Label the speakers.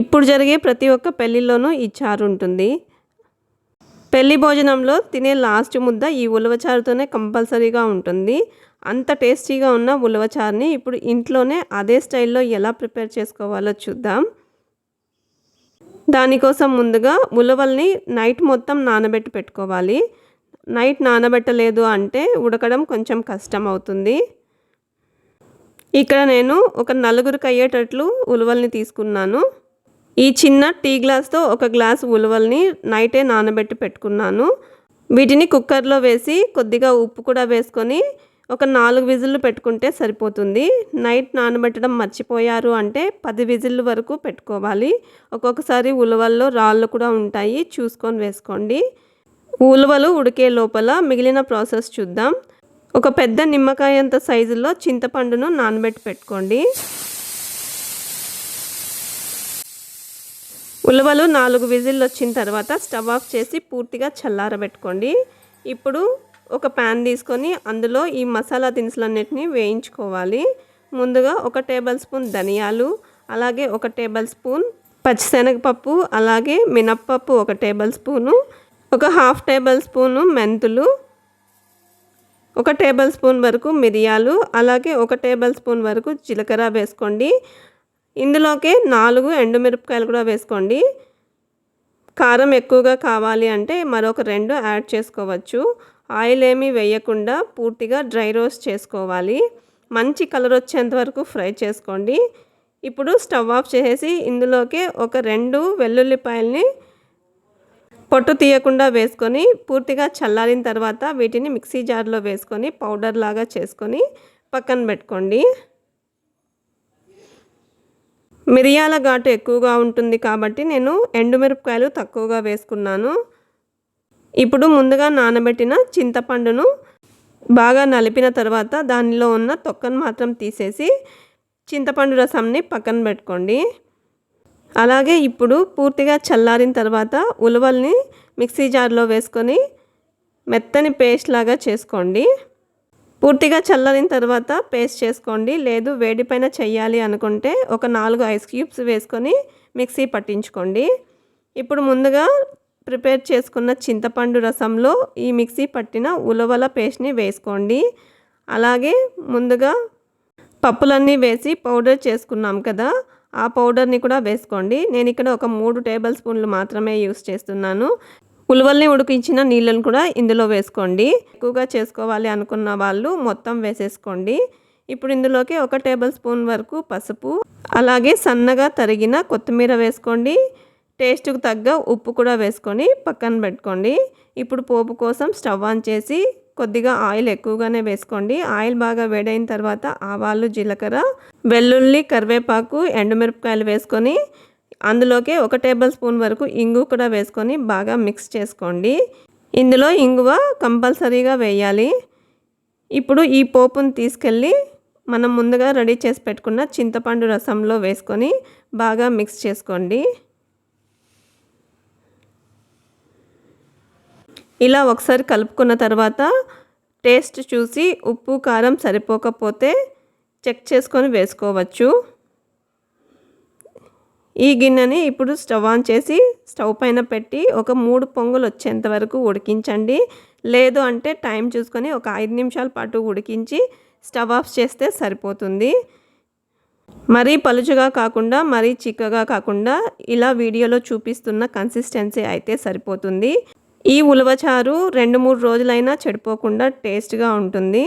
Speaker 1: ఇప్పుడు జరిగే ప్రతి ఒక్క పెళ్ళిలోనూ ఈ చారు ఉంటుంది. పెళ్ళి భోజనంలో తినే లాస్ట్ ముద్ద ఈ ఉలవచారుతోనే కంపల్సరీగా ఉంటుంది. అంత టేస్టీగా ఉన్న ఉలవచారుని ఇప్పుడు ఇంట్లోనే అదే స్టైల్లో ఎలా ప్రిపేర్ చేసుకోవాలో చూద్దాం. దానికోసం ముందుగా ఉలవల్ని నైట్ మొత్తం నానబెట్టి పెట్టుకోవాలి. నైట్ నానబెట్టలేదు అంటే ఉడకడం కొంచెం కష్టం అవుతుంది ఇక్కడ నేను ఒక నలుగురికి అయ్యేటట్లు ఉలవల్ని తీసుకున్నాను. ఈ చిన్న టీ గ్లాస్తో ఒక గ్లాస్ ఉలవల్ని నైటే నానబెట్టి పెట్టుకున్నాను. వీటిని కుక్కర్లో వేసి కొద్దిగా ఉప్పు కూడా వేసుకొని ఒక నాలుగు విజిల్లు పెట్టుకుంటే సరిపోతుంది. నైట్ నానబెట్టడం మర్చిపోయారు అంటే పది విజిల్లు వరకు పెట్టుకోవాలి. ఒక్కొక్కసారి ఉలవల్లో రాళ్ళు కూడా ఉంటాయి చూసుకొని వేసుకోండి. ఉలవలు ఉడికే లోపల మిగిలిన ప్రాసెస్ చూద్దాం. ఒక పెద్ద నిమ్మకాయ అంత సైజులో చింతపండును నానబెట్టి పెట్టుకోండి. ఉలవలు నాలుగు విజిల్లు వచ్చిన తర్వాత స్టవ్ ఆఫ్ చేసి పూర్తిగా చల్లారబెట్టుకోండి. ఇప్పుడు ఒక ప్యాన్ తీసుకొని అందులో ఈ మసాలా దినుసులన్నిటిని వేయించుకోవాలి. ముందుగా ఒక టేబుల్ స్పూన్ ధనియాలు అలాగే ఒక టేబుల్ స్పూన్ పచ్చిశనగపప్పు అలాగే మినప్పప్పు ఒక టేబుల్ స్పూను ఒక హాఫ్ టేబుల్ స్పూను మెంతులు ఒక టేబుల్ స్పూన్ వరకు మిరియాలు అలాగే ఒక టేబుల్ స్పూన్ వరకు జీలకర్ర వేసుకోండి. ఇందులోకే నాలుగు ఎండుమిరపకాయలు కూడా వేసుకోండి. కారం ఎక్కువగా కావాలి అంటే మరొక రెండు యాడ్ చేసుకోవచ్చు. ఆయిల్ ఏమీ వేయకుండా పూర్తిగా డ్రై రోస్ట్ చేసుకోవాలి. మంచి కలర్ వచ్చేంత వరకు ఫ్రై చేసుకోండి. ఇప్పుడు స్టవ్ ఆఫ్ చేసేసి ఇందులోకి ఒక రెండు వెల్లుల్లిపాయల్ని పొట్టు తీయకుండా వేసుకొని పూర్తిగా చల్లారిన తర్వాత వీటిని మిక్సీ జార్లో వేసుకొని పౌడర్ లాగా చేసుకొని పక్కన పెట్టుకోండి. మిరియాల ఘాటు ఎక్కువగా ఉంటుంది కాబట్టి నేను ఎండుమిరపకాయలు తక్కువగా వేసుకున్నాను. ఇప్పుడు ముందుగా నానబెట్టిన చింతపండును బాగా నలిపిన తర్వాత దానిలో ఉన్న తొక్కను మాత్రం తీసేసి చింతపండు రసంని పక్కన పెట్టుకోండి. అలాగే ఇప్పుడు పూర్తిగా చల్లారిన తర్వాత ఉలవల్ని మిక్సీ జార్లో వేసుకొని మెత్తని పేస్ట్ లాగా చేసుకోండి. పూర్తిగా చల్లారిన తర్వాత పేస్ట్ చేసుకోండి. లేదు వేడిపైన చేయాలి అనుకుంటే ఒక నాలుగు ఐస్ క్యూబ్స్ వేసుకొని మిక్సీ పట్టించుకోండి. ఇప్పుడు ముందుగా ప్రిపేర్ చేసుకున్న చింతపండు రసంలో ఈ మిక్సీ పట్టిన ఉలవల పేస్ట్ని వేసుకోండి. అలాగే ముందుగా పప్పులన్నీ వేసి పౌడర్ చేసుకున్నాం కదా ఆ పౌడర్ని కూడా వేసుకోండి. నేను ఇక్కడ ఒక మూడు టేబుల్ స్పూన్లు మాత్రమే యూస్ చేస్తున్నాను. ఉలవల్ని ఉడికించిన నీళ్ళను కూడా ఇందులో వేసుకోండి. ఎక్కువగా చేసుకోవాలి అనుకున్న వాళ్ళు మొత్తం వేసేసుకోండి. ఇప్పుడు ఇందులోకి ఒక టేబుల్ స్పూన్ వరకు పసుపు అలాగే సన్నగా తరిగిన కొత్తిమీర వేసుకోండి. టేస్ట్కు తగ్గ ఉప్పు కూడా వేసుకొని పక్కన పెట్టుకోండి. ఇప్పుడు పోపు కోసం స్టవ్ ఆన్ చేసి కొద్దిగా ఆయిల్ ఎక్కువగానే వేసుకోండి. ఆయిల్ బాగా వేడైన తర్వాత ఆవాలు జీలకర్ర వెల్లుల్లి కరివేపాకు ఎండుమిరపకాయలు వేసుకొని అందులోకి ఒక టేబుల్ స్పూన్ వరకు ఇంగు కూడా వేసుకొని బాగా మిక్స్ చేసుకోండి. ఇందులో ఇంగువ కంపల్సరీగా వేయాలి. ఇప్పుడు ఈ పోపును తీసుకెళ్ళి మనం ముందుగా రెడీ చేసి పెట్టుకున్న చింతపండు రసంలో వేసుకొని బాగా మిక్స్ చేసుకోండి. ఇలా ఒకసారి కలుపుకున్న తర్వాత టేస్ట్ చూసి ఉప్పు కారం సరిపోకపోతే చెక్ చేసుకొని వేసుకోవచ్చు. ఈ గిన్నెని ఇప్పుడు స్టవ్ ఆన్ చేసి స్టవ్ పైన పెట్టి ఒక మూడు పొంగులు వచ్చేంత వరకు ఉడికించండి. లేదు అంటే టైం చూసుకొని ఒక ఐదు నిమిషాల పాటు ఉడికించి స్టవ్ ఆఫ్ చేస్తే సరిపోతుంది. మరీ పలుచుగా కాకుండా మరీ చిక్కగా కాకుండా ఇలా వీడియోలో చూపిస్తున్న కన్సిస్టెన్సీ అయితే సరిపోతుంది. ఈ ఉలవచారు రెండు మూడు రోజులైనా చెడిపోకుండా టేస్ట్గా ఉంటుంది.